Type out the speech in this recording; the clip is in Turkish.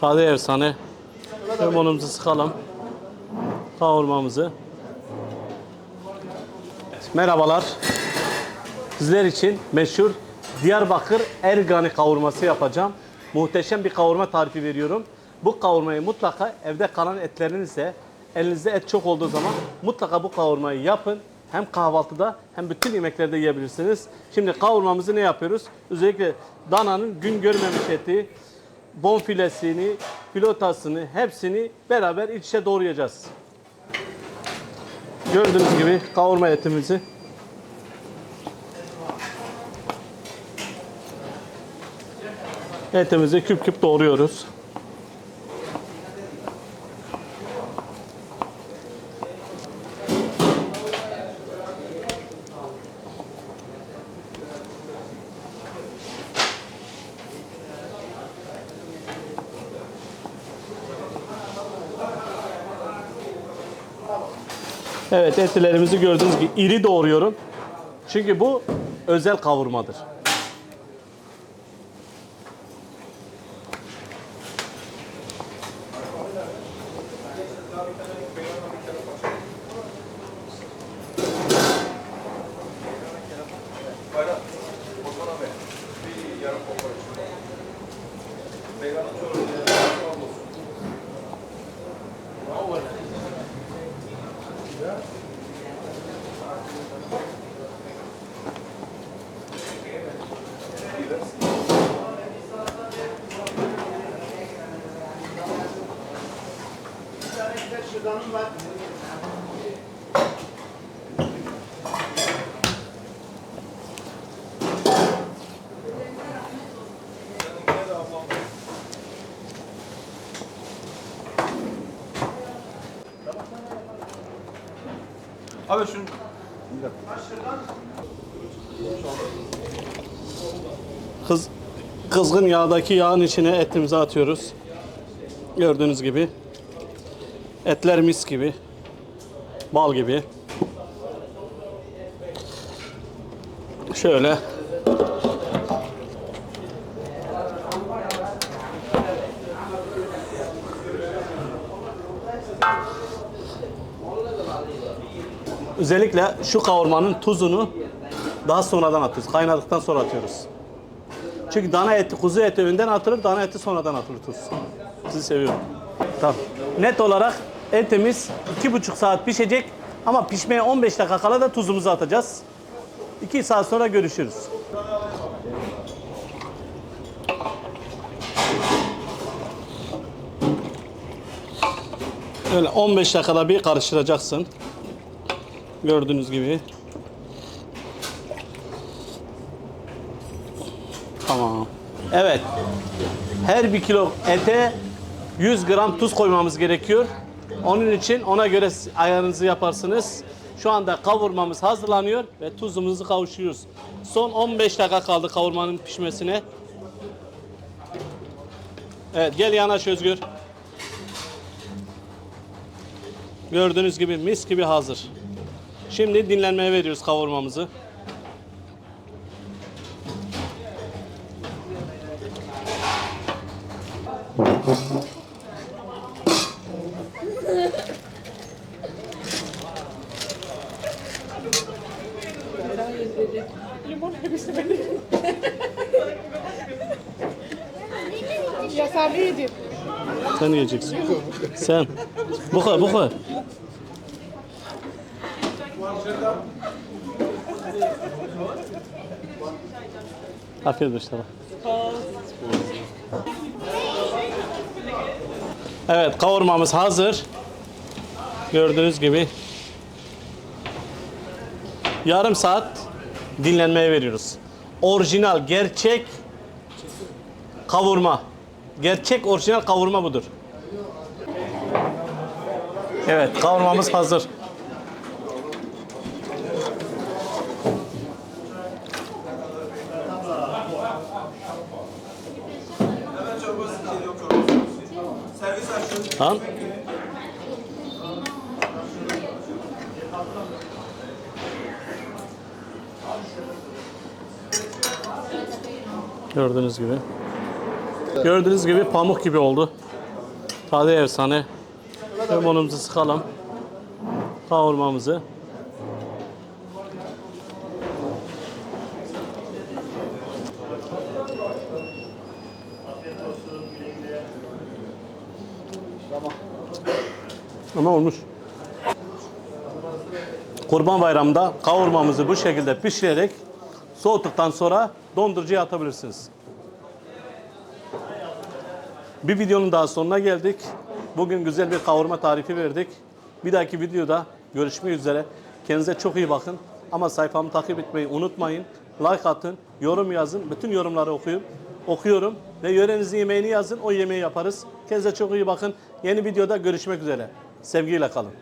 Tadı efsane. Limonumuzu sıkalım. Kavurmamızı. Merhabalar. Sizler için meşhur Diyarbakır Ergani kavurması yapacağım. Muhteşem bir kavurma tarifi veriyorum. Bu kavurmayı mutlaka evde kalan etlerinizle elinizde et çok olduğu zaman mutlaka bu kavurmayı yapın. Hem kahvaltıda hem bütün yemeklerde yiyebilirsiniz. Şimdi kavurmamızı ne yapıyoruz? Özellikle dananın gün görmemiş eti, bonfilesini, filotasını hepsini beraber iç içe doğrayacağız. Gördüğünüz gibi kavurma etimizi etimizi küp küp doğruyoruz. Evet etlerimizi gördüğünüz gibi iri doğruyorum. Çünkü bu özel kavurmadır. Şuradan var. Abi şunu Kız, kızgın yağdaki yağın içine etimizi atıyoruz. Gördüğünüz gibi. Etler mis gibi. Bal gibi. Şöyle. Özellikle şu kavurmanın tuzunu daha sonradan atıyoruz. Kaynadıktan sonra atıyoruz. Çünkü dana eti, kuzu eti önden atılır, dana eti sonradan atılır tuz. Sizi seviyorum. Tamam. Net olarak etimiz iki buçuk saat pişecek ama pişmeye 15 dakika kala da tuzumuzu atacağız. 2 saat sonra görüşürüz. Öyle 15 dakikada bir karıştıracaksın. Gördüğünüz gibi. Tamam. Evet. Her bir kilo ete 100 gram tuz koymamız gerekiyor. Onun için ona göre ayarınızı yaparsınız. Şu anda kavurmamız hazırlanıyor ve tuzumuzu kavuşuyoruz. Son 15 dakika kaldı kavurmanın pişmesine. Evet gel yanaş Özgür. Gördüğünüz gibi mis gibi hazır. Şimdi dinlenmeye veriyoruz kavurmamızı. Ya sen ne yedin? Sen yiyeceksin. Sen. Bu kadar, bu kadar. Afiyet olsun. Evet, kavurmamız hazır. Gördüğünüz gibi. Yarım saat dinlenmeye veriyoruz. Orijinal, gerçek kavurma. Gerçek orijinal kavurma budur. Evet, kavurmamız hazır. Tamam. Gördüğünüz gibi. Gördüğünüz gibi pamuk gibi oldu. Tadı efsane. Limonumuzu sıkalım. Kavurmamızı. Ama olmuş. Kurban Bayramı'nda kavurmamızı bu şekilde pişirerek soğuttuktan sonra dondurucuya atabilirsiniz. Bir videonun daha sonuna geldik. Bugün güzel bir kavurma tarifi verdik. Bir dahaki videoda görüşmek üzere. Kendinize çok iyi bakın. Ama sayfamı takip etmeyi unutmayın. Like atın, yorum yazın. Bütün yorumları okuyup okuyorum. Ve yörenizin yemeğini yazın. O yemeği yaparız. Kendinize çok iyi bakın. Yeni videoda görüşmek üzere. Sevgiyle kalın.